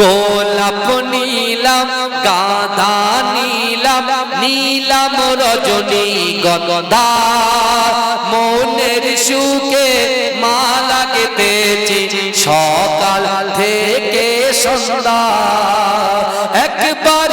গোলাপ নীলাম গাঁদা নীলাম নীলাম রজনী গদা মনের সুখে মালা গেতেছি সকাল থেকে সন্ধ্যা। একবার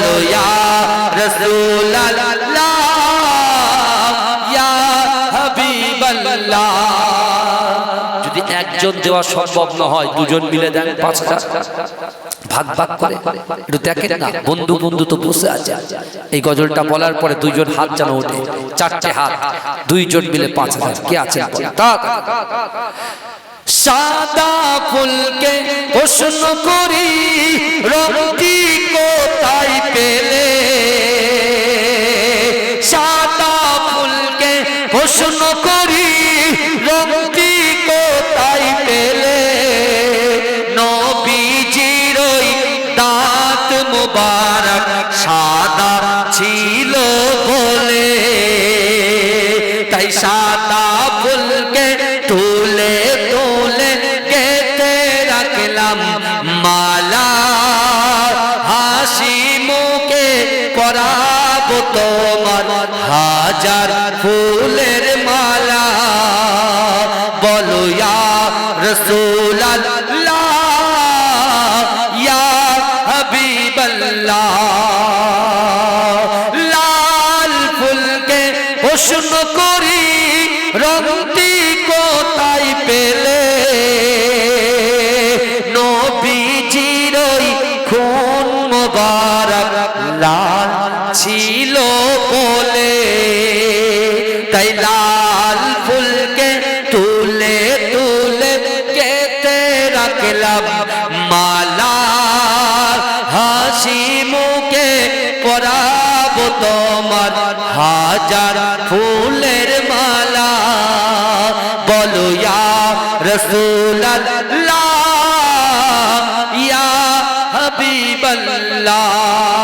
বলো হাবিবাল্লাহ যদি একজন দেওয়া সম্ভব না হয়, দুজন মিলে দেন পাঁচ হাজার ভাগ ভাগ করে। একটু দেখেন না, বন্ধু বন্ধু তো বসে আছে। এই গজলটা বলার পরে দুইজন হাত যেন ওঠে। চারটে হাত, দুইজন মিলে পাঁচ হাজার। কে আছে সাদা ফুলকে প্রশ্ন করি রঙটি প্রশ্ন করি রক্তি কোথায় পেলে? নবীজির ওই দাঁত মুবারক সাদা ছিল বলে। তাই সাদা তোমার হাজার ফুলের মালা। বলো, ইয়া রসুলাল্লাহ, ইয়া হাবিবাল্লাহ। লাল ফুলকে প্রশ্ন করি রঙটি কোথায় পেলে? নবীজির খুন মোবারক, লাল ছিল বলে তাই লাল ফুলকে তুলে তুলে কেটে রাখলাম মালা হাসি মুখে পরাবো তোমার হাজার ফুলের মালা বলো ইয়া রসুল্লাহ ইয়া হাবিবাল্লাহ